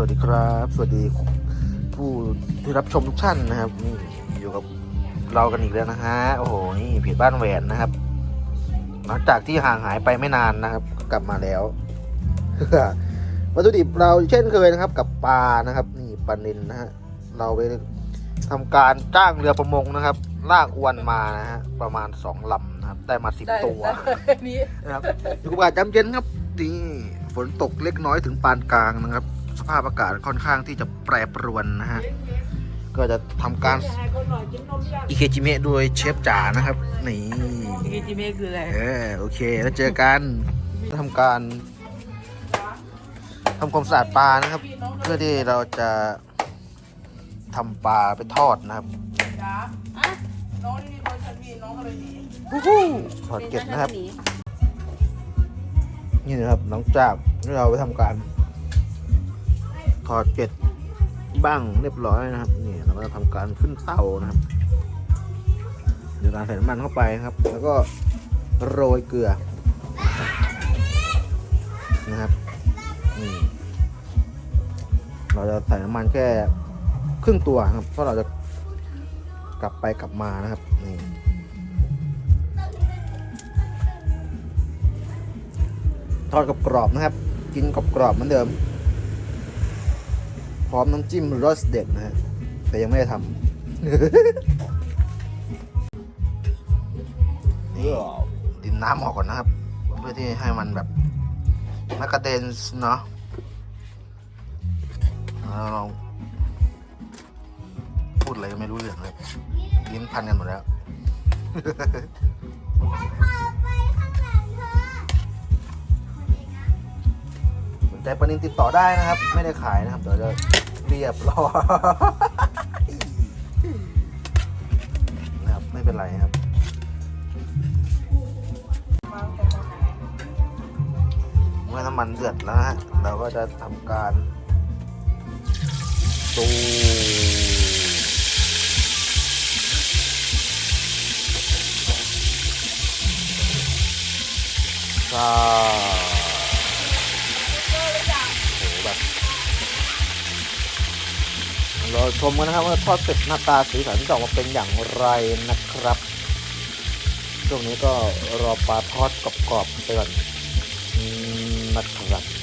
วัสดีครับ สวัสดีผู้ที่รับชมทุกท่านนะครับนี่อยู่กับเรากันอีกแล้วนะฮะโอ้โหนี่เพจบ้านแหวนนะครับ หลังจากที่ห่างหายไปไม่นานนะครับ ก็กลับมาแล้ววัตถุดิบเราเช่นเคยนะครับ กับปลานะครับ นี่ปลานินนะฮะเราไปทำการจ้างเรือประมงนะครับ ลากอวนมานะฮะประมาณสองลำนะครับ ได้มาสิบได้ตัวได้นี้นะครับอยู่กับอากาศจำเย็นครับนี่ฝนตกเล็กน้อยถึงปานกลางนะครับ สภาพอากาศค่อนข้างที่จะแปรปรวนนะฮะ ก็จะทำการอิเคจิเมะโดยเชฟจ๋านะครับ นี่อีจิเมะคืออะไร เออโอเค แล้วเจอกันทำการทำความสะอาดปลานะครับ เพื่อที่เราจะทำปลาไปทอดนะครับจ๋าน้องนี่มีคนฉันมีน้องก็เลยหนีวู้ฮู้ถอดเกล็ดนะครับ นี่นะครับหลังจากที่เราไปทำการถ อดเกล็ดบ้างเรียบร้อยนะครับนี่เราก็จะทำการขึ้นเตานะครับโดยการใส่น้ำมันเข้าไปนะครับ แล้วก็โรยเกลือนะครับนี่เราจะใส่น้ำมันแค่ครึ่งตัวครับ เพราะเราจะกลับไปกลับมานะครับนี่ทอดกับกรอบๆนะครับ กินกรอบกรอบๆเหมือนเดิม พร้อมน้ำจิ้มรสเด็ดนะฮะแต่ยังไม่ได้ทำนี่ดินน้ำออกก่อนนะครับ เพื่อที่ให้มันแบบไม่กระเด็นเนาะเราลองพูดอะไรก็ไม่รู้เรื่องเลยลิ้นพันกันหมดแล้ว นใจปลานินติดต่อได้นะครับ ไม่ได้ขายนะครับเดี๋ยวจะเรียบร้อยนะครับไม่เป็นไรครับเมื่อน้ำมันเดือดแล้วนะฮะเราก็จะทำการตูซาโชมกันนะครับว่าทอดเสร็จหน้าตาสีสันจะออกมาเป็นอย่างไรนะครับช่วงนี้ก็รอปลาทอดกรอบๆไปก่อนนะครับ